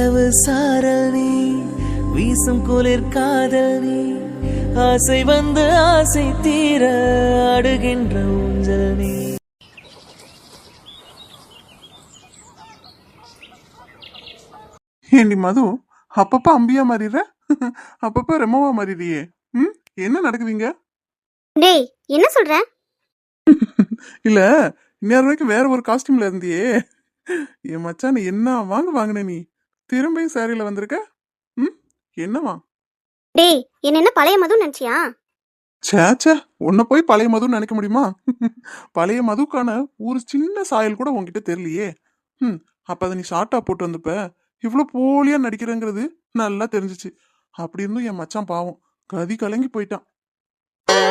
இரவு சாரல் நீ வீசும் குளிர் காதல் நீ. ஆசை வந்து ஆசை தீர அடுகின்ற ஊஞ்சல் நீ. ஏண்டி மது அப்பப்ப அம்பியா மாறிடுற அப்பப்ப ரெமோவா மாறிடுறியே ம்? என்ன நடக்குதுங்க டேய் என்ன சொல்ற? இல்ல இன்னொரு வரைக்கும் வேற ஒரு காஸ்டியூம்ல இருந்தியே. என் மச்சான் என்ன வாங்க வாங்கின நீ? திரும்பியும் சாரியில வந்திருக்க? ம்? என்னவா டேய் என்ன என்ன பழைய மது நினைச்சியா? சேச்சே உன்னை போய் பழைய மதுன்னு நினைக்க முடியுமா? பழைய மதுக்கான ஒரு சின்ன சாயல் கூட உன்கிட்ட தெரியலையே. ம் அப்ப அதை நீ ஷார்ட்டா போட்டு வந்தப்ப இவ்வளோ போலியா நடிக்கிறேங்கிறது நல்லா தெரிஞ்சுச்சு. அப்படி இருந்தும் என் மச்சான் பாவம் கதி கலங்கி போயிட்டான்.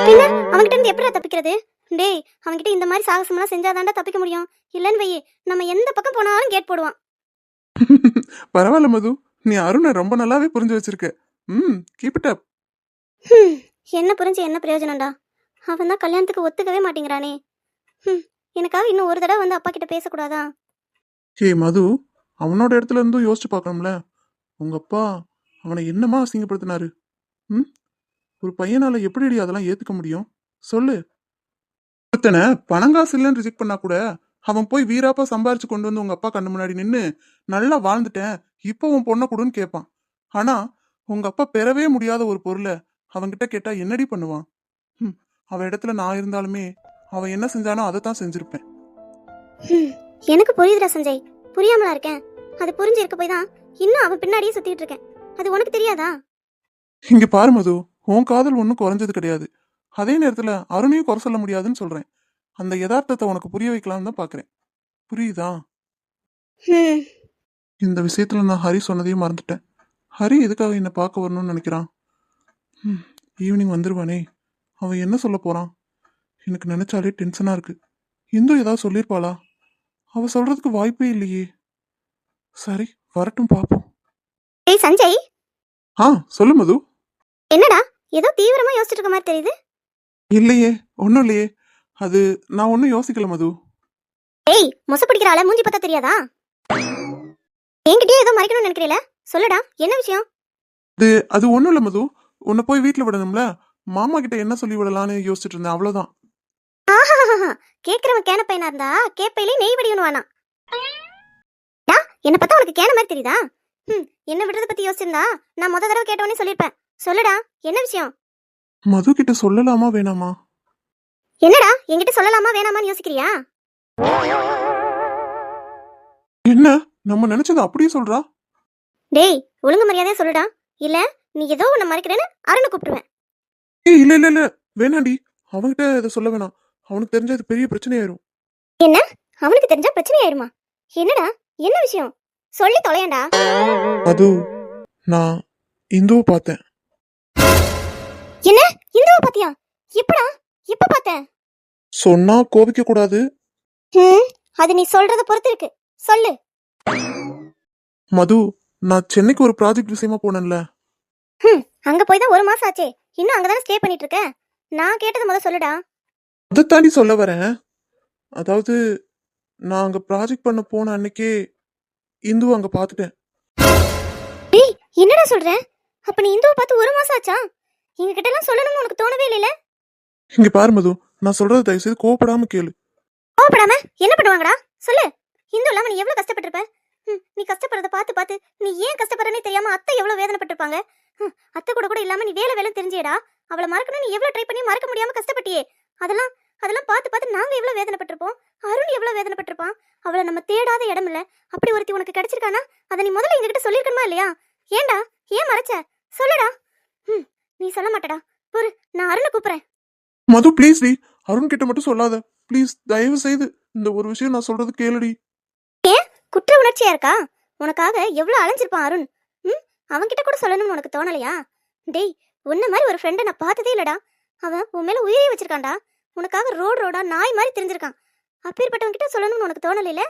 பின்ன அவன்கிட்ட இருந்து எப்படி தப்பிக்கிறது? டேய் அவன்கிட்ட இந்த மாதிரி சாகசமெல்லாம் செஞ்சாதாண்டா தப்பிக்க முடியும். இல்லன்னு வையே நம்ம எந்த பக்கம் போனாலும் கேட் போடுவான். பரவாயில்ல மது. நீ அருணை ரொம்ப நல்லாவே புரிஞ்சு வச்சிருக்க. ம் கீப் இட் அப் என்ன புரிஞ்சு என்ன பிரயோஜனம்டா? அவன் தான் கல்யாணத்துக்கு ஒத்துக்கவே மாட்டேங்கிறானே. ஹம், எனக்காக இன்னும் ஒரு தடவை வந்து அப்பா கிட்ட பேசக்கூடாதா? ஹே மது. அவனோட இடத்துல இருந்தும் யோசிச்சு பார்க்கணும்ல. உங்க அப்பா அவனை என்னமா அசிங்கப்படுத்தினாரு? ம்? ஒரு பையனால எப்படி அதெல்லாம் ஏத்துக்க முடியும்? சொல்லு. ஒருத்தனை பணங்காசு இல்லைன்னு ரிஜெக்ட் பண்ணா கூட அவன் போய் வீராப்பா சம்பாரிச்சு கொண்டு வந்து உங்க அப்பா கண்ணு முன்னாடி நின்னு நல்லா வாழ்ந்துட்டேன். இப்போ உன் பொண்ணை கொடுன்னு கேட்பான் ஆனா உங்க அப்பா பெறவே முடியாத ஒரு பொருளை அவன்கிட்ட கேட்டா என்னடி பண்ணுவான்? ம் அவன் இடத்துல நான் இருந்தாலுமே அவன் என்ன செஞ்சானோ அதை தான் செஞ்சிருப்பேன். எனக்கு புரியுதுடா சஞ்சய். புரியாமலா இருக்கேன். அது புரிஞ்சு இருக்க போய் தான் இன்னும் அவன் பின்னாடியே சுத்திட்டு இருக்கேன். அது உனக்கு தெரியாதா? இங்க பாரு மது. உன் காதல் ஒன்றும் குறைஞ்சது கிடையாது. அதே நேரத்துல அருணையும் குறை சொல்ல முடியாதுன்னு சொல்றேன். அந்த யதார்த்தத்தை உனக்கு புரிய வைக்கலாம்னு தான் பாக்குறேன். புரியுதா? இந்த விஷயத்துல நான் ஹரி சொன்னதையும் மறந்துட்டேன். ஹரி எதுக்காக என்னை பார்க்க வரணும்னு நினைக்கிறான்? ம், ஈவினிங் வந்துருவானே. அவன் என்ன சொல்ல போறான்? எனக்கு நினைச்சாலே டென்ஷனா இருக்கு. இந்து ஏதாவது சொல்லியிருப்பாளா அவ சொல்றதுக்கு வாய்ப்பே இல்லையே. சரி வரட்டும் பார்ப்போம் டேய் சஞ்சய். ஆ சொல்லு மது. என்னடா? ஏதோ தீவிரமா யோசிச்சுட்டு இருக்க மாதிரி தெரியுது. இல்லையே ஒன்றும் இல்லையே. அது நான் ஒன்றும் யோசிக்கல மது. ஏய் மொச பிடிக்கிற ஆள மூஞ்சி பார்த்தா தெரியாதா? என்கிட்டயே ஏதோ மறைக்கணும்னு நினைக்கிறீல சொல்லுடா என்ன விஷயம்? அது அது ஒன்றும் இல்லை மது. உன்னை போய் வீட்டில் விடணும்ல. மாமா கிட்ட என்ன சொல்லி விடலான்னு யோசிச்சுட்டு இருந்தேன் அவ்வளோதான் ஆஹாஹாஹா. கேக்குறவன் கேன பையனா இருந்தா கேப்பையிலே நெய் வடிவனு வேணாம் டா, என்ன பார்த்தா உனக்கு கேன மாதிரி தெரியுதா? ம் என்ன விடுறத பத்தி யோசிச்சிருந்தா நான் முத தடவை கேட்டவனே சொல்லிருப்பேன் சொல்லுடா என்ன விஷயம்? மது கிட்ட சொல்லலாமா வேணாமா? என்னடா? என்கிட்ட சொல்லலாமா வேணாமான்னு யோசிக்கிறியா? என்ன? நம்ம நினைச்சது அப்படியே சொல்றா? டேய் ஒழுங்கு மரியாதையா சொல்லுடா. இல்ல நீ ஏதோ உன்னை மறைக்கிறேன்னு அருணை கூப்பிட்டுருவேன். ஏய் இல்ல இல்ல இல்ல. வேணாண்டி. அவன்கிட்ட இதை சொல்ல வேணாம். அவனுக்கு தெரிஞ்சா இது பெரிய பிரச்சனையாயிரும். என்ன? அவனுக்கு தெரிஞ்சா பிரச்சனை ஆயிருமா என்னடா? என்ன விஷயம்? சொல்லி தொலையண்டா. அது நான் இந்துவை பார்த்தேன். என்ன? இந்துவை பாத்தியா எப்படா? எப்ப பார்த்த சொன்னா கோபிக்க கூடாது. ம் அது நீ சொல்றத பொறுத்து இருக்கு. சொல்லு. மது நான் சென்னைக்கு ஒரு ப்ராஜெக்ட் விஷயமா போனேன்ல. ம் அங்க போய் தான் ஒரு மாசம் ஆச்சே. இன்னும் அங்கதானே ஸ்டே பண்ணிட்டு இருக்க? நான் கேட்டது முத சொல்லுடா. அதை தாண்டி சொல்ல வரேன். அதாவது நான் அங்க ப்ராஜெக்ட் பண்ண போன அன்னைக்கே இந்து அங்க பார்த்துட்டேன் டேய் என்னடா சொல்ற? அப்ப நீ இந்துவை பார்த்து ஒரு மாசம் ஆச்சா? எங்க கிட்ட எல்லாம் சொல்லணும்னு உனக்கு தோணவே இல்லைல? இங்க பாரு மது நான் சொல்றது தயவு செய்து கோவப்படாம கேளு. கோவப்படாம? என்ன பண்ணுவாங்கடா? சொல்லு. இந்து இல்லாம நீ எவ்வளவு கஷ்டப்பட்டிருப்ப? ம், நீ கஷ்டப்படுறத பார்த்து பார்த்து நீ ஏன் கஷ்டப்படுறனே தெரியாம அத்தை எவ்வளவு வேதனைப்பட்டிருப்பாங்க? அத்தை கூட கூட இல்லாம நீ வேலை வேலை தெரிஞ்சேடா அவளை மறக்கணும் நீ எவ்வளவு ட்ரை பண்ணி மறக்க முடியாம கஷ்டப்பட்டியே? அதெல்லாம் அதெல்லாம் பார்த்து பார்த்து நாங்க எவ்வளவு வேதனைப்பட்டிருப்போம்? அருண் எவ்வளவு வேதனைப்பட்டிருப்பான்? அவளை நம்ம தேடாத இடம் இல்ல. அப்படி ஒருத்தி உனக்கு கிடைச்சிருக்கானா? அதை நீ முதல்ல எங்ககிட்ட சொல்லிருக்கணுமா இல்லையா? ஏன்டா? ஏன் மறைச்ச? சொல்லுடா. ம் நீ சொல்ல மாட்டடா. பொறு நான் அருணை கூப்பிடுறேன். மது ப்ளீஸ் டி. அருண் கிட்ட மட்டும் சொல்லாத. ப்ளீஸ் தயவு செய்து இந்த ஒரு விஷயம் நான் சொல்றது கேளுடி. குற்ற உணர்ச்சியா இருக்கா? உனக்காக எவ்வளவு அலைஞ்சிருப்பான் அருண்? ம்? அவன்கிட்ட கூட சொல்லணும்னு உனக்கு தோணலையா? டேய் உன்ன மாதிரி ஒரு ஃப்ரெண்டை நான் பார்த்ததே இல்லடா. அவன் உன் மேல உயிரே வச்சிருக்கான்டா. உனக்காக ரோடு ரோடா நாய் மாதிரி தெரிஞ்சிருக்கான். அப்பேற்பட்டவன் கிட்ட சொல்லணும்னு உனக்கு தோணலைல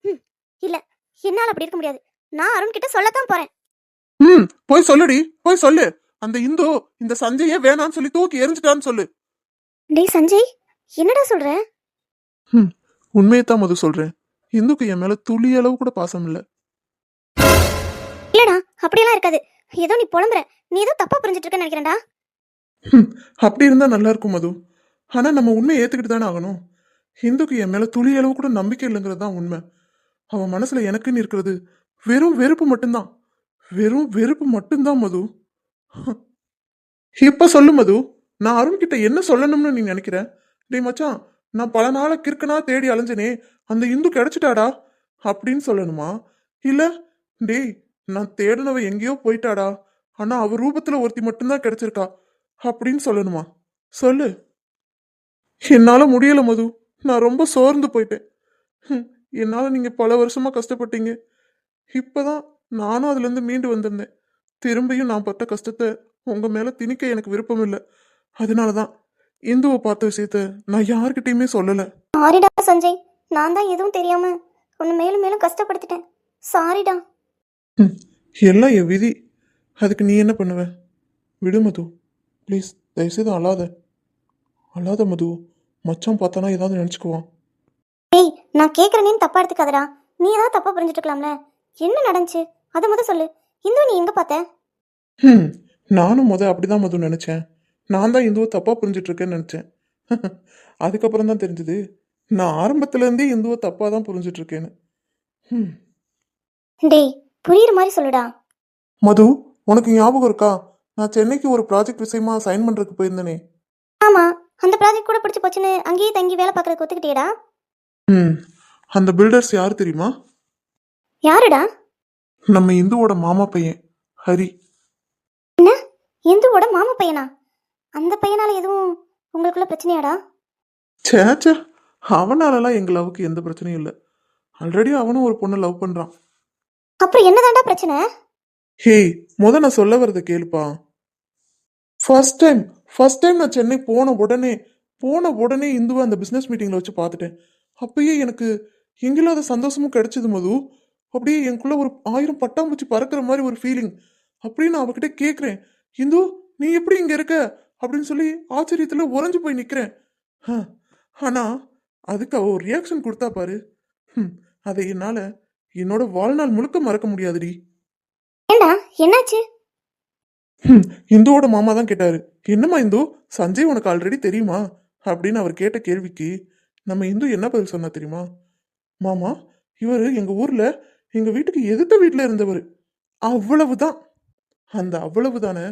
ம் இல்ல. என்னால அப்படி இருக்க முடியாது. நான் அருண் கிட்ட சொல்லத்தான் போறேன். ம் போய் சொல்லுடி. போய் சொல்லு. அந்த இந்து இந்த சஞ்சயே வேணான்னு சொல்லி தூக்கி எரிஞ்சிட்டான்னு சொல்லு. டேய் சஞ்சய் என்னடா சொல்ற? உண்மையை தான் மது சொல்றேன். இந்துக்கு என் மேல துளி அளவு கூட பாசம் இல்ல. அப்படியெல்லாம் இருக்காது. ஏதோ நீ புலம்புற. நீ ஏதோ தப்பா புரிஞ்சிட்டு இருக்கேன்னு நினைக்கிறேன்டா. ஹம், அப்படி இருந்தா நல்லா இருக்கும் மது. ஆனா நம்ம உண்மையை ஏத்துக்கிட்டு தானே ஆகணும். ஹிந்துக்கு என் மேல துளி அளவு கூட நம்பிக்கை இல்லைங்கிறது தான் உண்மை. அவன் மனசுல எனக்குன்னு இருக்கிறது வெறும் வெறுப்பு மட்டும்தான். வெறும் வெறுப்பு மட்டும்தான் மது. இப்ப சொல்லு மது. நான் அருண் கிட்ட என்ன சொல்லணும்னு நீ நினைக்கிற? டேய் மச்சான் நான் பல நாளை கிறுக்கனா தேடி அலைஞ்சனே அந்த இந்து கிடைச்சிட்டாடா? அப்படின்னு சொல்லணுமா? இல்ல டேய் நான் தேடினவ எங்கேயோ போயிட்டாடா. ஆனா அவ ரூபத்துல ஒருத்தி மட்டும்தான் கிடைச்சிருக்கா. அப்படின்னு சொல்லணுமா? சொல்லு. என்னால முடியல மது. நான் ரொம்ப சோர்ந்து போயிட்டேன். என்னால நீங்க பல வருஷமா கஷ்டப்பட்டீங்க. இப்பதான் நானும் அதுல இருந்து மீண்டு வந்திருந்தேன். திரும்பியும் நான் பட்ட கஷ்டத்தை உங்க மேல திணிக்க எனக்கு விருப்பம் இல்லை அதனாலதான் இந்துவை பார்த்த விஷயத்த நான் யார்கிட்டயுமே சொல்லல. சாரிடா சஞ்சய் நான் தான் எதுவும் தெரியாம உன்னை மேலும் மேலும் கஷ்டப்படுத்திட்டேன். சாரிடா. ஹம், எல்லாம் என் விதி. அதுக்கு நீ என்ன பண்ணுவ? விடு மது. ப்ளீஸ் தயவுசெய்து அழாத. அழாத மது. மச்சான் பார்த்தானா ஏதாவது நினச்சிக்குவான். டேய் நான் கேட்குறேன்னு தப்பா எடுத்துக்காதடா. நீ ஏதாவது தப்பா புரிஞ்சுட்டு இருக்கலாம்ல என்ன நடந்துச்சு? அதை முத சொல்லு. இந்து நீ எங்க பார்த்த? ஹம், நானும் முத அப்படிதான் மது நினச்சேன். நான் தான் இந்துவை தப்பாக புரிஞ்சிட்டு இருக்கேன்னு நினச்சேன். அதுக்கப்புறம் தான் தெரிஞ்சது நான் ஆரம்பத்துலேருந்தே இந்துவை தப்பாக தான் புரிஞ்சிட்டு இருக்கேன்னு ஹம். டேய் புரியுற மாதிரி சொல்லுடா. மது உனக்கு ஞாபகம் இருக்கா? நான் சென்னைக்கு ஒரு ப்ராஜெக்ட் விஷயமா சைன் பண்ணுறதுக்கு போயிருந்தேனே. ஆமா அந்த ப்ராஜெக்ட் கூட பிடிச்சி போச்சுன்னு அங்கேயே தங்கி வேலை பார்க்கறதுக்கு ஒத்துக்கிட்டியடா. ம் அந்த பில்டர்ஸ் யார் தெரியுமா? யாருடா? நம்ம இந்துவோட மாமா பையன் ஹரி. என்ன? இந்துவோட மாமா பையனா? அந்த பையனால எதுவும் உங்களுக்குள்ள பிரச்சனையாடா? சேச்சே அவனாலலாம் எங்கள் லவ்வுக்கு எந்த பிரச்சனையும் இல்லை. ஆல்ரெடி அவனும் ஒரு பொண்ணை லவ் பண்ணுறான் அப்புறம் என்னதான்டா பிரச்சனை? ஹேய் முத நான் சொல்ல வரதை கேளுப்பா. ஃபர்ஸ்ட் டைம் ஃபர்ஸ்ட் டைம் நான் சென்னை போன உடனே போன உடனே இந்துவை அந்த பிஸ்னஸ் மீட்டிங்கில் வச்சு பார்த்துட்டேன். அப்பயே எனக்கு எங்கில்லாத சந்தோஷமும் கிடைச்சது மது. அப்படியே எனக்குள்ள ஒரு ஆயிரம் பட்டாம்பூச்சி பறக்கிற மாதிரி ஒரு ஃபீலிங் அப்படியே நான் அவகிட்ட கேட்குறேன் இந்து நீ எப்படி இங்கே இருக்க? அப்படின்னு சொல்லி ஆச்சரியத்தில் உறைஞ்சு போய் நிற்கிறேன் ஆனால் அதுக்கு அவ ஒரு ரியாக்ஷன் கொடுத்தா பாரு. அதை என்னால் என்னோட வாழ்நாள் முழுக்க மறக்க முடியாதுடி. ஏண்டா என்னாச்சு? இந்துவோட மாமா தான் கேட்டாரு. என்னம்மா இந்து சஞ்சய் உனக்கு ஆல்ரெடி தெரியுமா? அப்படின்னு அவர் கேட்ட கேள்விக்கு நம்ம இந்து என்ன பதில் சொன்னா தெரியுமா? மாமா இவர் எங்க ஊர்ல எங்க வீட்டுக்கு எதிர்த்த வீட்டுல இருந்தவர். அவ்வளவுதான். அந்த அவ்வளவுதானே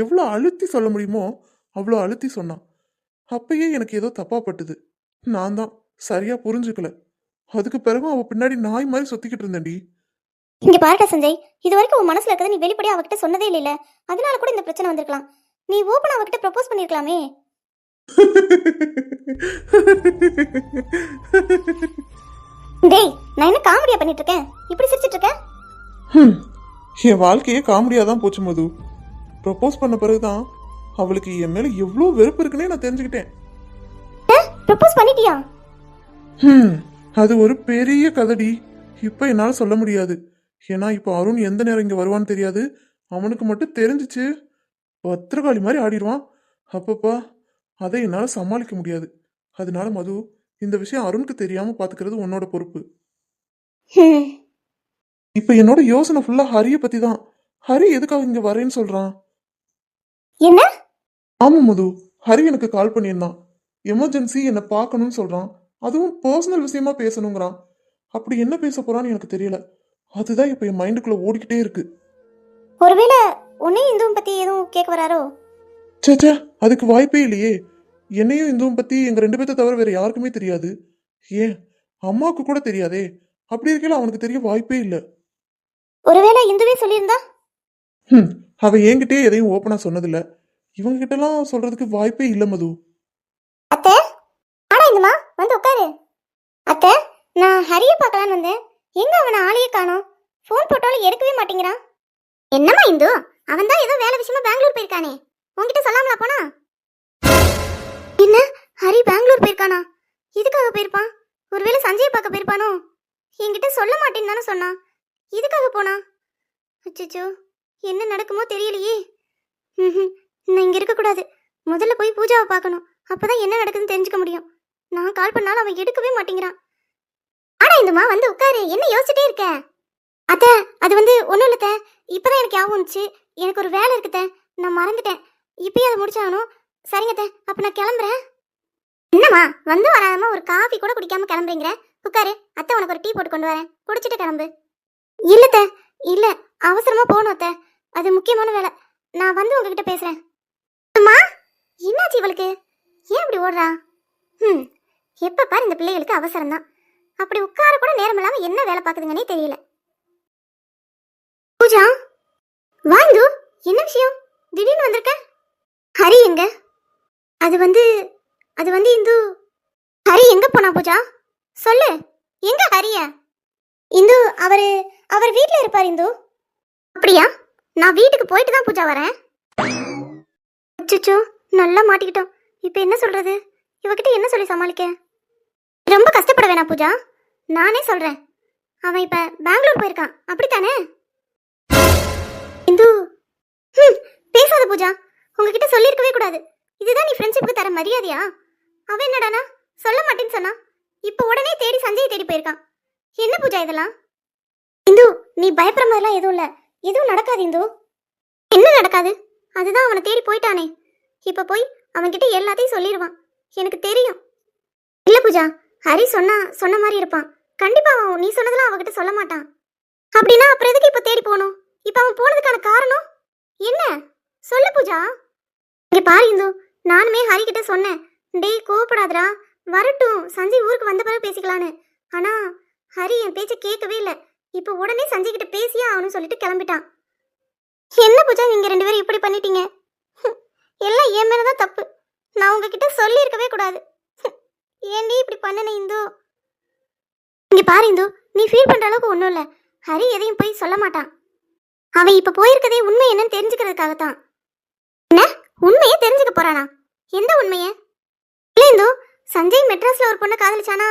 எவ்வளோ அழுத்தி சொல்ல முடியுமோ அவ்வளோ அழுத்தி சொன்னான். அப்பயே எனக்கு ஏதோ தப்பா பட்டுது. நான் தான் சரியா புரிஞ்சுக்கல. அதுக்கு பிறகு அவ பின்னாடி நாய் மாதிரி சுத்திக்கிட்டு இருந்தேன்டி. இங்க பாருடா சஞ்சய் இது வரைக்கும் உன் மனசுல இருக்கிறத நீ வெளிப்படையா அவகிட்ட சொன்னதே இல்லைல்ல. அதனால கூட இந்த பிரச்சனை வந்திருக்கலாம். நீ ஓப்பன் அவகிட்ட ப்ரப்போஸ் பண்ணிருக்கலாமே. டேய் நான் என்ன காமெடியா பண்ணிட்டு இருக்கேன்? இப்படி சிரிச்சிட்டு இருக்க? ஹம், என் வாழ்க்கையே காமெடியாக தான் போச்சு மது. ப்ரப்போஸ் பண்ண பிறகுதான் அவளுக்கு என் மேலே எவ்வளோ வெறுப்பு இருக்குன்னே நான் தெரிஞ்சுக்கிட்டேன். ப்ரப்போஸ் பண்ணிட்டியா? ஹம், அது ஒரு பெரிய கதடி. இப்போ என்னால் சொல்ல முடியாது. ஏன்னா இப்போ அருண் எந்த நேரம் இங்கே வருவான்னு தெரியாது. அவனுக்கு மட்டும் தெரிஞ்சிச்சு. பத்திரகாளி மாதிரி ஆடிடுவான். அப்பப்பா அதை என்னால் சமாளிக்க முடியாது. அதனால மது இந்த விஷயம் அருணுக்கு தெரியாமல் பார்த்துக்கிறது உன்னோட பொறுப்பு. இப்போ என்னோட யோசனை ஃபுல்லாக ஹரியை பற்றி தான் ஹரி எதுக்காக இங்கே வரேன்னு சொல்கிறான் என்ன? ஆமா மது ஹரி எனக்கு கால் பண்ணியிருந்தான். எமர்ஜென்சி என்னை பார்க்கணும்னு சொல்றான். அதுவும் பர்சனல் விஷயமா பேசணுங்கிறான். அப்படி என்ன பேச போறான்னு எனக்கு தெரியல. அதுதான் இப்போ என் மைண்டுக்குள்ள ஓடிக்கிட்டே இருக்கு. ஒருவேளை உன்னையும் இந்துவும் பத்தி எதுவும் கேட்க வராரோ? சேச்சே அதுக்கு வாய்ப்பே இல்லையே. என்னையும் இந்துவும் பத்தி எங்க ரெண்டு பேர்த்த தவிர வேற யாருக்குமே தெரியாது. ஏன்? அம்மாவுக்கு கூட தெரியாதே. அப்படி இருக்கையில அவனுக்கு தெரிய வாய்ப்பே இல்லை. ஒருவேளை இந்துவே சொல்லியிருந்தா? ஹம், அவ என்கிட்டயே எதையும் ஓப்பனா சொன்னதில்ல. இவங்க கிட்டலாம் சொல்றதுக்கு வாய்ப்பே இல்லை மது. அத்தை ஆடா இந்துமா வந்து உட்காரு. அத்தை நான் ஹரிய பார்க்கலான்னு வந்தேன். எங்க அவனை ஆளையே காணோம்? ஃபோன் போட்டாலும் எடுக்கவே மாட்டேங்கிறான். என்னம்மா இந்து? அவன் தான் ஏதோ வேலை விஷயமா பெங்களூர் போயிருக்கானே. உன்கிட்ட சொல்லாமலா போனா? என்ன? ஹரி பெங்களூர் போயிருக்கானா? இதுக்காக போயிருப்பான்? ஒருவேளை சஞ்சயை பார்க்க போயிருப்பானோ? என்கிட்ட சொல்ல மாட்டேன்னு தானே சொன்னான். இதுக்காக போனா? அச்சச்சோ. என்ன நடக்குமோ தெரியலையே. ம்ஹும். நான் இங்க இருக்கக்கூடாது முதல்ல போய் பூஜாவை பார்க்கணும். அப்பதான் என்ன நடக்குதுன்னு தெரிஞ்சுக்க முடியும். நான் கால் பண்ணாலும் அவன் எடுக்கவே மாட்டேங்கிறான். ஆடா இந்துமா வந்து உட்காரு. என்ன யோசிச்சுட்டே இருக்க? அத்தை அது வந்து ஒன்றும் இல்லத்த அத்தை. இப்போதான் எனக்கு ஞாபகம் வந்துச்சு. எனக்கு ஒரு வேலை இருக்குத்த நான் மறந்துட்டேன். இப்பயே அதை முடிச்சாகணும். சரிங்க அத்தை. அப்போ நான் கிளம்புறேன். என்னம்மா வந்து வராதம்மா ஒரு காஃபி கூட குடிக்காம கிளம்புறீங்க? உட்காரு. அத்தை உனக்கு ஒரு டீ போட்டு கொண்டு வரேன். குடிச்சிட்டு கிளம்பு. இல்லத்த இல்லை இல்ல அவசரமா போகணும் அத்தை. அது முக்கியமான வேலை. நான் வந்து உங்ககிட்ட பேசுறேன். அம்மா என்னாச்சு இவளுக்கு? ஏன் இப்படி ஓடுறா? ம் எப்போ பாரு இந்த பிள்ளைகளுக்கு அவசரம் தான் அப்படி உட்கார கூட நேரம் இல்லாமல் என்ன வேலை பார்க்குதுங்கன்னே தெரியல. பூஜா வாங்கு என்ன விஷயம்? திடீர்னு வந்திருக்க? ஹரி எங்க? அது வந்து அது வந்து இந்து ஹரி எங்க போனா பூஜா? சொல்லு எங்க ஹரிய? இந்து அவரு அவர் வீட்டில் இருப்பார் இந்து. அப்படியா? நான் வீட்டுக்கு போயிட்டு தான் பூஜா வரேன். அச்சச்சோ நல்லா மாட்டிக்கிட்டோம். இப்போ என்ன சொல்றது? இவகிட்ட என்ன சொல்லி சமாளிக்க? ரொம்ப கஷ்டப்பட வேணாம் பூஜா. நானே சொல்றேன். அவன் இப்ப பெங்களூர் போயிருக்கான். அப்படித்தானே? இந்து பேசாத பூஜா. உங்ககிட்ட சொல்லியிருக்கவே கூடாது. இதுதான் நீ ஃப்ரெண்ட்ஷிப்புக்கு தர மரியாதையா? அவன் என்னடானா? சொல்ல மாட்டேன்னு சொன்னா இப்போ உடனே தேடி சஞ்சய் தேடி போயிருக்கான். என்ன பூஜா இதெல்லாம்? இந்து நீ பயப்படுற மாதிரிலாம் எதுவும் இல்லை. எதுவும் நடக்காது இந்து. என்ன நடக்காது? அதுதான் அவனை தேடி போயிட்டானே. இப்போ போய் அவன்கிட்ட எல்லாத்தையும் சொல்லிடுவான் எனக்கு தெரியும். இல்லை பூஜா ஹரி சொன்னா சொன்ன மாதிரி இருப்பான். கண்டிப்பா அவன் நீ சொன்னதெல்லாம் அவகிட்ட சொல்ல மாட்டான். அப்படின்னா அப்புறம் எதுக்கு இப்போ தேடி போகணும்? இப்போ அவன் போனதுக்கான காரணம்? என்ன? சொல்லு பூஜா. இங்கே பாரு இந்து நானுமே ஹரி கிட்ட சொன்னேன். டேய் கோவப்படாதரா வரட்டும் சஞ்சய் ஊருக்கு வந்த பிறகு பேசிக்கலான்னு. ஆனால் ஹரி என் பேச்சை கேட்கவே இல்லை. இப்போ உடனே சஞ்சய் கிட்ட பேசியே ஆகணும்னு சொல்லிட்டு கிளம்பிட்டான். என்ன பூஜா நீங்க ரெண்டு பேரும் இப்படி பண்ணிட்டீங்க? எல்லாம் என் மேலதான் தப்பு. நான் உங்ககிட்ட சொல்லியிருக்கவே கூடாது. ஹம், ஏன்டி இப்படி பண்ணன இந்து? இங்க பாரு இந்து நீ ஃபீல் பண்ற அளவுக்கு ஒன்றும் இல்லை. ஹரி எதையும் போய் சொல்ல மாட்டான். அவன் இப்ப போயிருக்கதே உண்மை என்னன்னு தெரிஞ்சுக்கிறதுக்காகத்தான். என்ன? உண்மையை தெரிஞ்சுக்க போறானா? எந்த உண்மைய? இல்லை இந்து சஞ்சய் மெட்ராஸ்ல ஒரு பொண்ணை காதலிச்சானா?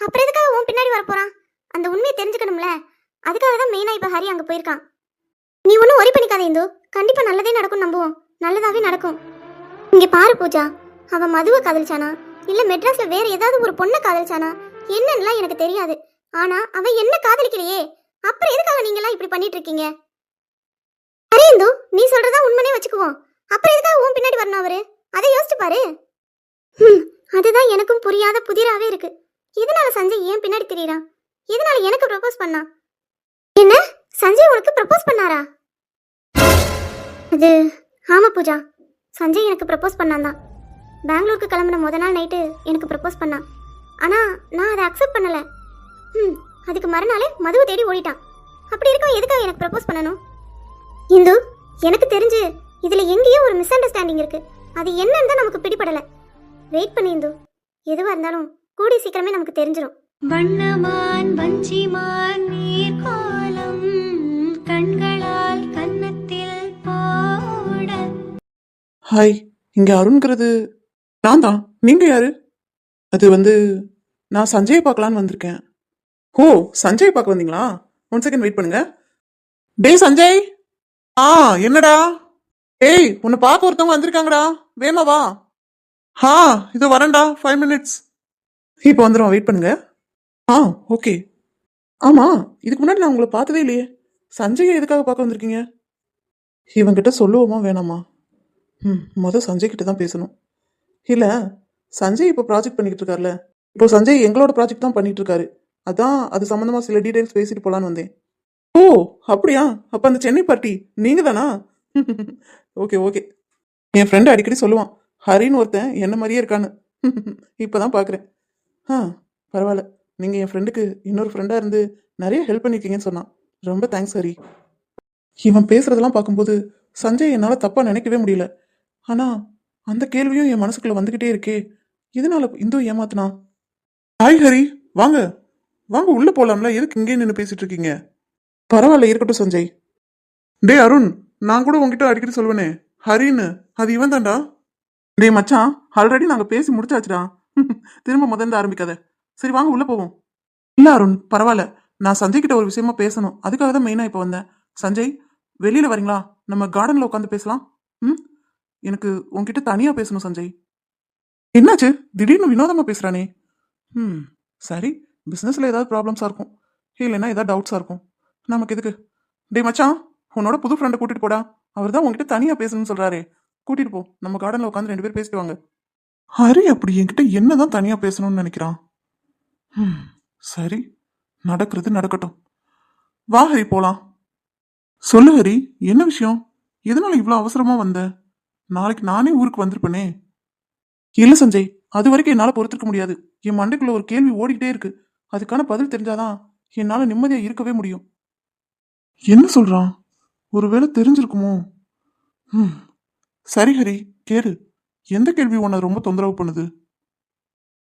அப்புறம் எதுக்காக உன் பின்னாடி வர போறான் அந்த உண்மையை தெரிஞ்சுக்கணும்ல. அதுக்காக தான் மெயினாக இப்போ ஹரி அங்கே போயிருக்கான். நீ ஒன்றும் ஒரி பண்ணிக்காத இந்து. கண்டிப்பாக நல்லதே நடக்கும் நம்புவோம். நல்லதாகவே நடக்கும். இங்கே பாரு பூஜா. அவன் மதுவை காதலிச்சானா? இல்லை மெட்ராஸில் வேறு ஏதாவது ஒரு பொண்ணை காதலிச்சானா? என்னன்னுலாம் எனக்கு தெரியாது. ஆனால் அவன் என்ன காதலிக்கலையே அப்புறம் எதுக்காக நீங்களாம் இப்படி பண்ணிட்டு இருக்கீங்க அரே இந்து நீ சொல்கிறதா உண்மையே வச்சுக்குவோம். அப்புறம் எதுக்காக உன் பின்னாடி வரணும் அவரு? அதை யோசிச்சு பாரு. ம் அதுதான் எனக்கும் புரியாத புதிராவே இருக்கு. எதனால சஞ்சய் ஏன் பின்னாடி தெரியறான்? எதனால எனக்கு ப்ரப்போஸ் பண்ணா என்ன? சஞ்சய் உனக்கு ப்ரப்போஸ் பண்ணாரா? அது ஆமா பூஜா. சஞ்சய் எனக்கு ப்ரப்போஸ் பண்ணான் தான் பெங்களூருக்கு கிளம்புன முத நாள் நைட்டு எனக்கு ப்ரப்போஸ் பண்ணான். ஆனா நான் அதை அக்செப்ட் பண்ணல. ம் அதுக்கு மறுநாளே மதுவை தேடி ஓடிட்டான். அப்படி இருக்கவன் எதுக்காக எனக்கு ப்ரப்போஸ் பண்ணணும்? இந்து எனக்கு தெரிஞ்சு இதுல எங்கேயோ ஒரு மிஸ் அண்டர்ஸ்டாண்டிங் இருக்கு. அது என்னன்னு தான் நமக்கு பிடிபடல. வெயிட் பண்ணி இந்து. எதுவா இருந்தாலும் கூடி சீக்கிரமே நமக்கு தெரிஞ்சிடும் வண்ணமான் வஞ்சிமான் ஹாய் இங்கே அருண்கிறது. நான் தான். நீங்கள் யாரு? அது வந்து நான் சஞ்சயை பார்க்கலான்னு வந்திருக்கேன். ஓ சஞ்சய் பார்க்க வந்தீங்களா? ஒன் செகண்ட் வெயிட் பண்ணுங்க. டேய் சஞ்சய்! ஆ என்னடா? ஏய் உன்னை பார்க்க ஒருத்தவங்க வந்திருக்காங்கடா. வேமா வா. ஆ இது வரேன்டா ஃபைவ் மினிட்ஸ் இப்போ வந்துடும் வெயிட் பண்ணுங்க. ஆ ஓகே ஆமாம் இதுக்கு முன்னாடி நான் உங்களை பார்த்ததே இல்லையே. சஞ்சயை எதுக்காக பார்க்க வந்திருக்கீங்க? இவங்கிட்ட சொல்லுவோமா வேணாமா? ம் மொதல் சஞ்சய் கிட்ட தான் பேசணும். இல்லை சஞ்சய் இப்போ ப்ராஜெக்ட் பண்ணிக்கிட்டு இருக்கார்ல. இப்போ சஞ்சய் எங்களோட ப்ராஜெக்ட் தான் பண்ணிட்டு இருக்காரு. அதான் அது சம்மந்தமாக சில டீடைல்ஸ் பேசிட்டு போகலான்னு வந்தேன். ஓ அப்படியா? அப்போ அந்த சென்னை பார்ட்டி நீங்கள் தானா ஓகே ஓகே. என் ஃப்ரெண்டு அடிக்கடி சொல்லுவான் ஹரின்னு ஒருத்தன் என்ன மாதிரியே இருக்கான்னு. இப்போ தான் பார்க்குறேன் ஆ பரவாயில்ல. நீங்கள் என் ஃப்ரெண்டுக்கு இன்னொரு ஃப்ரெண்டாக இருந்து நிறைய ஹெல்ப் பண்ணியிருக்கீங்கன்னு சொன்னான். ரொம்ப தேங்க்ஸ் ஹரி. இவன் பேசுறதெல்லாம் பார்க்கும்போது சஞ்சய் என்னால் தப்பாக நினைக்கவே முடியல. ஆனால் அந்த கேள்வியும் என் மனசுக்குள்ளே வந்துக்கிட்டே இருக்கே. இதனால இந்து ஏமாத்தினா? ஹாய் ஹரி வாங்க. வாங்க உள்ளே போகலாம்ல எதுக்கு இங்கே நின்று பேசிட்டு இருக்கீங்க? பரவாயில்ல இருக்கட்டும் சஞ்சய். டே அருண் நான் கூட உங்ககிட்ட அடிக்கடி சொல்லுவேனே. ஹரின்னு அது இவன் தான்டா. டேய் மச்சான் ஆல்ரெடி நாங்கள் பேசி முடிச்சாச்சுடா. திரும்ப முதல்ல ஆரம்பிக்காத. சரி வாங்க உள்ளே போவோம். இல்லை அருண் பரவாயில்ல. நான் சஞ்சய் கிட்ட ஒரு விஷயமா பேசணும். அதுக்காக தான் மெயினாக இப்போ வந்தேன். சஞ்சய் வெளியில் வரீங்களா? நம்ம கார்டனில் உட்காந்து பேசலாம். ம்? எனக்கு உன்கிட்ட தனியா பேசணும் சஞ்சய். என்னாச்சு? திடீர்னு வினோதமா பேசுறானே. ம் சரி பிஸ்னஸ்ல ஏதாவது ப்ராப்ளம்ஸா இருக்கும். இல்லைன்னா ஏதாவது டவுட்ஸா இருக்கும். நமக்கு எதுக்கு? டேய் மச்சான் உன்னோட புது ஃப்ரெண்டை கூட்டிட்டு போடா. அவர் தான் உங்ககிட்ட தனியா பேசணும்னு சொல்றாரே. கூட்டிட்டு போ. நம்ம கார்டன்ல உட்காந்து ரெண்டு பேர் பேசிட்டு வாங்க ஹரி அப்படி என்கிட்ட என்னதான் தனியா பேசணும்னு நினைக்கிறான்? ம் சரி நடக்கிறது நடக்கட்டும். வா ஹரி போலாம். சொல்லு ஹரி என்ன விஷயம்? எதனால இவ்வளோ அவசரமா வந்த? நாளைக்கு நானே ஊருக்கு வந்திருப்பேனே. இல்ல சஞ்சய் அது வரைக்கும் என்னால பொறுத்திருக்க முடியாது. என் மண்டைக்குள்ள ஒரு கேள்வி ஓடிக்கிட்டே இருக்கு. அதுக்கான பதில் தெரிஞ்சாதான் என்னால நிம்மதியா இருக்கவே முடியும். என்ன சொல்றான்? ஒருவேளை தெரிஞ்சிருக்குமோ? ம் சரி ஹரி கேளு. எந்த கேள்வி உன்னை ரொம்ப தொந்தரவு பண்ணுது?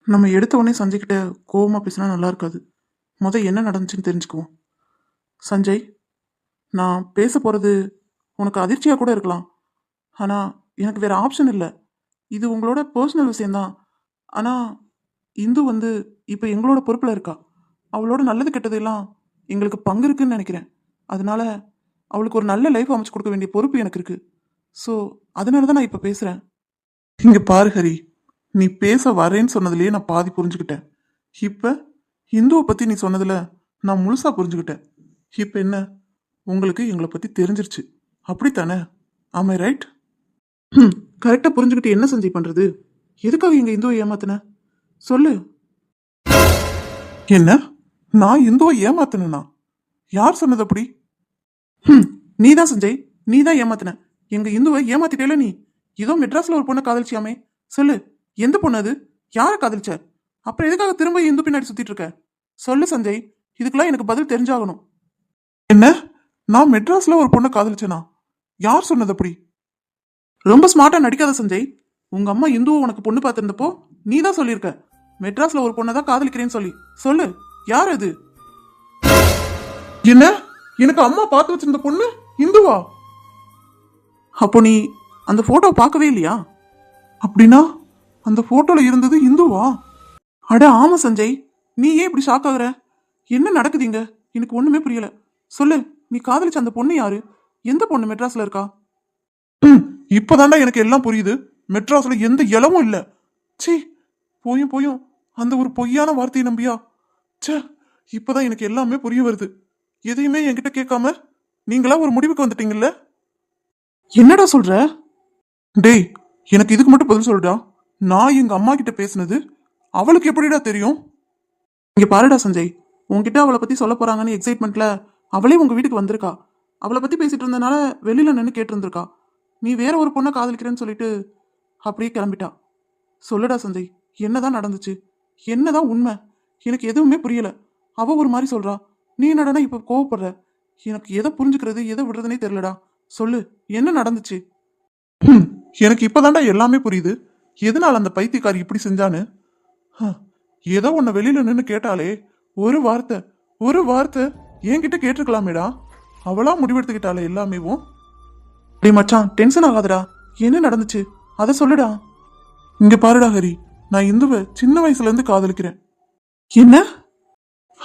நம்ம எடுத்த உடனே சஞ்சய்கிட்ட கிட்ட பேசினா நல்லா இருக்காது. முத என்ன நடந்துச்சுன்னு தெரிஞ்சுக்குவோம். சஞ்சய் நான் பேச போறது உனக்கு அதிர்ச்சியா கூட இருக்கலாம். ஆனா எனக்கு வேற ஆப்ஷன் இல்லை. இது உங்களோட பர்சனல் விஷயம்தான். ஆனால் இந்து வந்து இப்போ எங்களோட பொறுப்பில் இருக்கா? அவளோட நல்லது கெட்டது எல்லாம் எங்களுக்கு பங்கு இருக்குன்னு நினைக்கிறேன். அதனால அவளுக்கு ஒரு நல்ல லைஃப் அமைச்சு கொடுக்க வேண்டிய பொறுப்பு எனக்கு இருக்கு. ஸோ அதனால தான் நான் இப்போ பேசுகிறேன் இங்கே பாரு ஹரி. நீ பேச வரேன்னு சொன்னதுலேயே நான் பாதி புரிஞ்சுக்கிட்டேன். இப்போ இந்துவை பற்றி நீ சொன்னதில் நான் முழுசாக புரிஞ்சுக்கிட்டேன். இப்போ என்ன? உங்களுக்கு எங்களை பற்றி தெரிஞ்சிருச்சு. அப்படித்தானே? ஆமாம் ரைட் ம் கரெக்டாக புரிஞ்சுக்கிட்டு என்ன சஞ்சய் பண்ணுறது எதுக்காக எங்கள் இந்துவை ஏமாத்தின? சொல்லு. என்ன? நான் இந்துவை ஏமாத்தினா யார் சொன்னது அப்படி? ம் நீ தான் சஞ்சய். நீ தான் ஏமாத்தின. எங்க இந்துவை ஏமாத்திட்டேல நீ? இதோ மெட்ராஸ்ல ஒரு பொண்ணை காதலிச்சியாமே. சொல்லு. எந்த பொண்ணு அது? யாரை காதலிச்ச? அப்புறம் எதுக்காக திரும்ப இந்து பின்னாடி சுத்திட்டு இருக்க? சொல்லு சஞ்சய். இதுக்கெல்லாம் எனக்கு பதில் தெரிஞ்சாகணும். என்ன? நான் மெட்ராஸ்ல ஒரு பொண்ணை காதலிச்சேனா? யார் சொன்னது அப்படி? ரொம்ப ஸ்மார்ட்டா நடிக்காத சஞ்சய் உங்க அம்மா இந்துவை உனக்கு பொண்ணு பார்த்திருந்தப்போ நீ தான் சொல்லியிருக்க. மெட்ராஸ்ல ஒரு பொண்ணை தான் காதலிக்கிறேன்னு சொல்லி. சொல்லு யார் அது? என்ன? எனக்கு அம்மா பார்த்து வச்சிருந்த பொண்ணு இந்துவா? அப்போ நீ அந்த போட்டோ பார்க்கவே இல்லையா? அப்படின்னா அந்த போட்டோல இருந்தது இந்துவா? அட ஆமா சஞ்சய் நீ ஏன் இப்படி ஷாக் ஆகுற? என்ன நடக்குதுங்க எனக்கு ஒண்ணுமே புரியல. சொல்லு நீ காதலிச்ச அந்த பொண்ணு யாரு? எந்த பொண்ணு மெட்ராஸ்ல இருக்கா? இப்போதாண்டா எனக்கு எல்லாம் புரியுது. மெட்ராஸ்ல எந்த இளமும் இல்லை. ச்சீ போயும் போயும். அந்த ஒரு பொய்யான வார்த்தையை நம்பியா? ச்சே இப்போதான் எனக்கு எல்லாமே புரிய வருது. எதையுமே என்கிட்ட கேட்காம நீங்களா ஒரு முடிவுக்கு வந்துட்டீங்கல்ல? என்னடா சொல்ற? டேய் எனக்கு இதுக்கு மட்டும் பதில் சொல்லுடா நான் எங்க அம்மா கிட்ட பேசுனது அவளுக்கு எப்படிடா தெரியும்? இங்க பாருடா சஞ்சய் உன்கிட்ட அவளை பத்தி சொல்ல போறாங்கன்னு எக்ஸைட்மெண்ட்ல அவளே உங்க வீட்டுக்கு வந்திருக்கா. அவளை பத்தி பேசிட்டு இருந்தனால வெளியில நின்று கேட்டிருந்திருக்கா. நீ வேற ஒரு பொண்ணை காதலிக்கிறேன்னு சொல்லிட்டு அப்படியே கிளம்பிட்டா. சொல்லுடா சஞ்சய் என்னதான் நடந்துச்சு? என்னதான் உண்மை? எனக்கு எதுவுமே புரியல. அவ ஒரு மாதிரி சொல்றா. நீ என்னடா இப்ப கோவப்படுற? எனக்கு எதை புரிஞ்சுக்கிறது எதை விடுறதுனே தெரியலடா. சொல்லு என்ன நடந்துச்சு? எனக்கு இப்பதான்டா எல்லாமே புரியுது. எதனால அந்த பைத்தியக்காரி இப்படி செஞ்சான்னு? ஹ, ஏதோ உன்னை வெளியில நின்று கேட்டாலே ஒரு வார்த்தை ஒரு வார்த்தை என்கிட்ட கேட்டிருக்கலாமேடா. அவளா முடிவெடுத்துக்கிட்டாளே எல்லாமேவும் டே மச்சான் டென்ஷன் ஆகாதடா. என்ன நடந்துச்சு? அதை சொல்லுடா. இங்க பாருடா ஹரி. நான் இந்துவை சின்ன வயசுல இருந்து காதலிக்கிறேன். என்ன?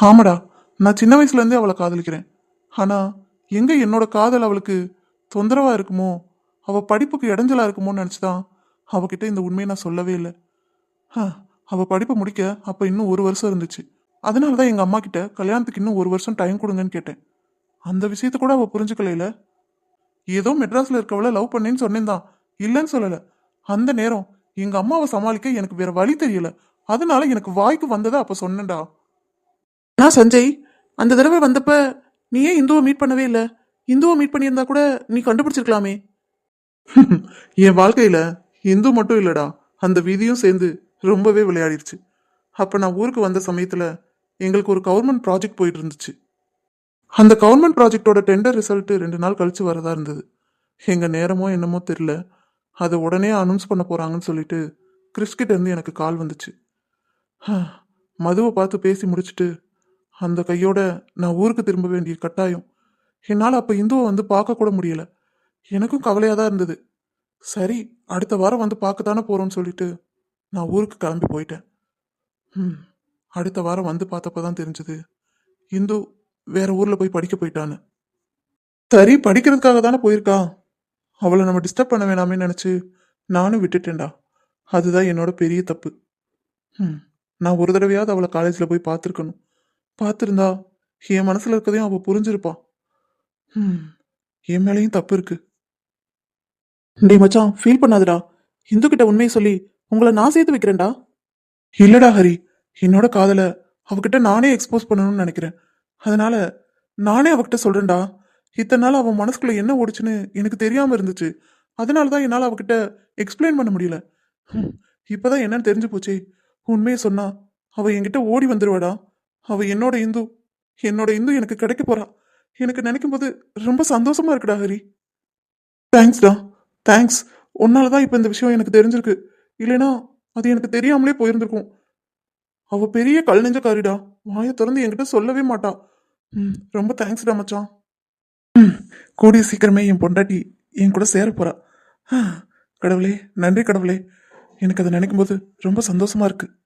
ஆமாடா. நான் சின்ன வயசுல இருந்தே அவளை காதலிக்கிறேன். ஆனா எங்க என்னோட காதல் அவளுக்கு தொந்தரவா இருக்குமோ அவ படிப்புக்கு இடைஞ்சலா இருக்குமோன்னு நினைச்சுதான் அவகிட்ட இந்த உண்மையை நான் சொல்லவே இல்லை. அவ படிப்பை முடிக்க அப்ப இன்னும் ஒரு வருஷம் இருந்துச்சு. அதனால தான் எங்க அம்மா கிட்ட கல்யாணத்துக்கு இன்னும் ஒரு வருஷம் டைம் கொடுங்கன்னு கேட்டேன். அந்த விஷயத்த கூட அவ புரிஞ்சுக்கலையில. ஏதோ மெட்ராஸ்ல இருக்கவள லவ் பண்ணேன்னு சொன்னேன் இல்லைன்னு சொல்லல. அந்த நேரம் எங்க அம்மாவை சமாளிக்க எனக்கு வேற வழி தெரியல. அதனால எனக்கு வாய்க்கு வந்ததை அப்ப சொன்னேன்டா. நான் சஞ்சய் அந்த தடவை வந்தப்ப நீ ஏன் இந்துவை மீட் பண்ணவே இல்லை? இந்துவை மீட் பண்ணியிருந்தா கூட நீ கண்டுபிடிச்சிருக்கலாமே. என் வாழ்க்கையில இந்து மட்டும் இல்லடா. அந்த விதியும் சேர்ந்து ரொம்பவே விளையாடிருச்சு. அப்ப நான் ஊருக்கு வந்த சமயத்துல எங்களுக்கு ஒரு கவர்மெண்ட் ப்ராஜெக்ட் போயிட்டு இருந்துச்சு. அந்த கவர்மெண்ட் ப்ராஜெக்டோட டெண்டர் ரிசல்ட்டு ரெண்டு நாள் கழிச்சு வரதா இருந்தது. எங்கள் நேரமோ என்னமோ தெரில அதை உடனே அனௌன்ஸ் பண்ண போகிறாங்கன்னு சொல்லிட்டு கிறிஸ்கிட்டேருந்து எனக்கு கால் வந்துச்சு. மதுவை பார்த்து பேசி முடிச்சுட்டு அந்த கையோட நான் ஊருக்கு திரும்ப வேண்டிய கட்டாயம். என்னால் அப்போ இந்துவை வந்து பார்க்கக்கூட முடியல. எனக்கும் கவலையாக தான் இருந்தது. சரி அடுத்த வாரம் வந்து பார்க்க தானே போகிறோன்னு சொல்லிட்டு நான் ஊருக்கு கிளம்பி போயிட்டேன். ம் அடுத்த வாரம் வந்து பார்த்தப்ப தான் தெரிஞ்சது. இந்து வேற ஊரில் போய் படிக்க போயிட்டான்னு. சரி படிக்கிறதுக்காக தானே போயிருக்கா? அவளை நம்ம டிஸ்டர்ப் பண்ண வேணாமே நினச்சி நானும் விட்டுட்டேன்டா. அதுதான் என்னோட பெரிய தப்பு. ம் நான் ஒரு தடவையாவது அவளை காலேஜில் போய் பார்த்துருக்கணும். பார்த்துருந்தா என் மனசில் இருக்கதையும் அவள் புரிஞ்சிருப்பா. ம் என் மேலேயும் தப்பு இருக்கு. டே மச்சான் ஃபீல் பண்ணாதடா. இந்து கிட்ட உண்மையை சொல்லி உங்களை நான் சேர்த்து வைக்கிறேன்டா. இல்லடா ஹரி என்னோட காதலை அவகிட்ட நானே எக்ஸ்போஸ் பண்ணணும்னு நினைக்கிறேன். அதனால நானே அவகிட்ட சொல்றேன்டா. இத்தனை நாள் அவன் மனசுக்குள்ள என்ன ஓடுச்சுன்னு எனக்கு தெரியாம இருந்துச்சு. அதனால தான் என்னால் அவகிட்ட எக்ஸ்பிளைன் பண்ண முடியல. இப்போதான் என்னன்னு தெரிஞ்சு போச்சே. உண்மையை சொன்னா அவ என்கிட்ட ஓடி வந்துருவாடா. அவ என்னோட இந்து என்னோட இந்து எனக்கு கிடைக்க போறா. எனக்கு நினைக்கும் போது ரொம்ப சந்தோஷமா இருக்குடா ஹரி. தேங்க்ஸ்டா தேங்க்ஸ் உன்னால தான் இப்போ இந்த விஷயம் எனக்கு தெரிஞ்சிருக்கு. இல்லைனா அது எனக்கு தெரியாமலே போயிருந்திருக்கும். அவ பெரிய கல் நெஞ்சக்காரிடா. வாயை திறந்து என்கிட்ட சொல்லவே மாட்டா. ம். ரொம்ப தேங்க்ஸ்டா மச்சான். ம். கூடிய சீக்கிரமே என் பொண்டாட்டி என் கூட சேர போறா. ஆ, கடவுளே நன்றி கடவுளே. எனக்கு அதை நினைக்கும் போது ரொம்ப சந்தோஷமா இருக்கு.